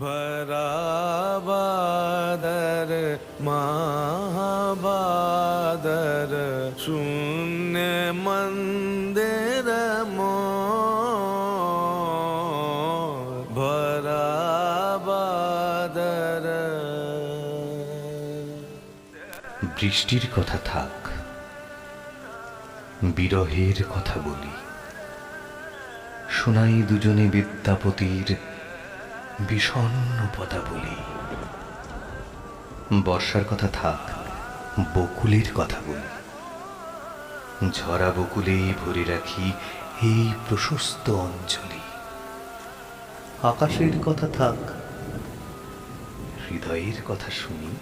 ভরাবাদর মহাবাদর শূন্য মন্দির ভরাবাদর বৃষ্টির কথা থাক। বিরহের কথা বলি। শোনাই দুজনে বিদ্যাপতির বিষণ্ন পদাবলী। বর্ষার কথা থাক, বকুলের কথা বলি। ঝরা বকুলেই ভরে রাখি এই প্রশস্ত অঞ্চলি। আকাশের কথা থাক, হৃদয়ের কথা শুনি।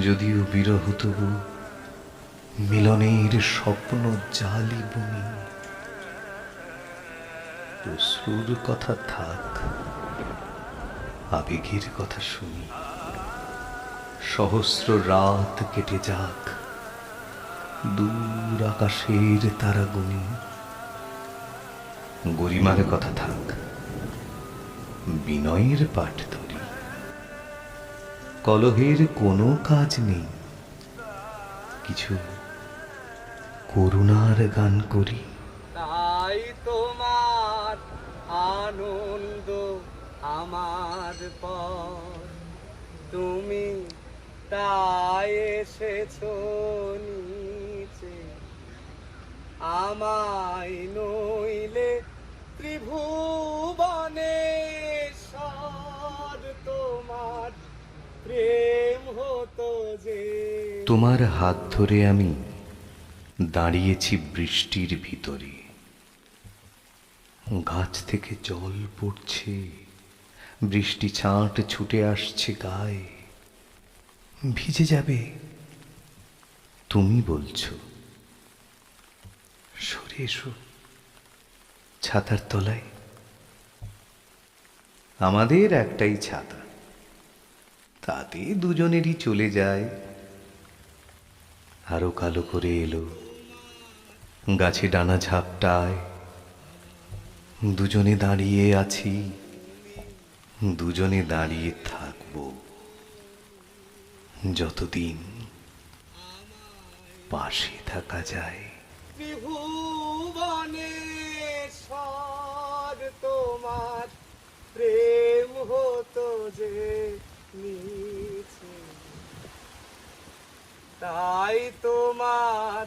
যদিও বিরহ তবু মিলনের স্বপ্ন জালি বুনি। অশ্রুর কথা থাক, আবেগের কথা শুনি। সহস্র রাত কেটে যাক, দূর আকাশের তারা গুনি গরিমার কথা থাক, বিনয়ের পাঠ ধরি। কলহের কোনো কাজ নেই, কিছু করুণার গান করি। তাই তোমার আনন্দ আমার পর। তুমি তাই এসেছ নিচে। আমায় নইলে ত্রিভুবনে তোমার প্রেম হতো যে। তোমার হাত ধরে আমি দাঁড়িয়েছি বৃষ্টির ভিতরে। গাছ থেকে জল পড়ছে, বৃষ্টি ছাঁট ছুটে আসছে গায়ে। ভিজে যাবে, তুমি বলছো। সরে এসো, ছাতার তলায়। আমাদের একটাই ছাতা, তাতে দুজনেরই চলে যায়। আরও কালো করে এলো। গাছে ডানা ঝাপটায়। দুজনে দাঁড়িয়ে আছি, দুজনে দাঁড়িয়ে থাকব। যতদিন পাশে থাকা যায়। তোমার, প্রেম হতো যে তাই তোমার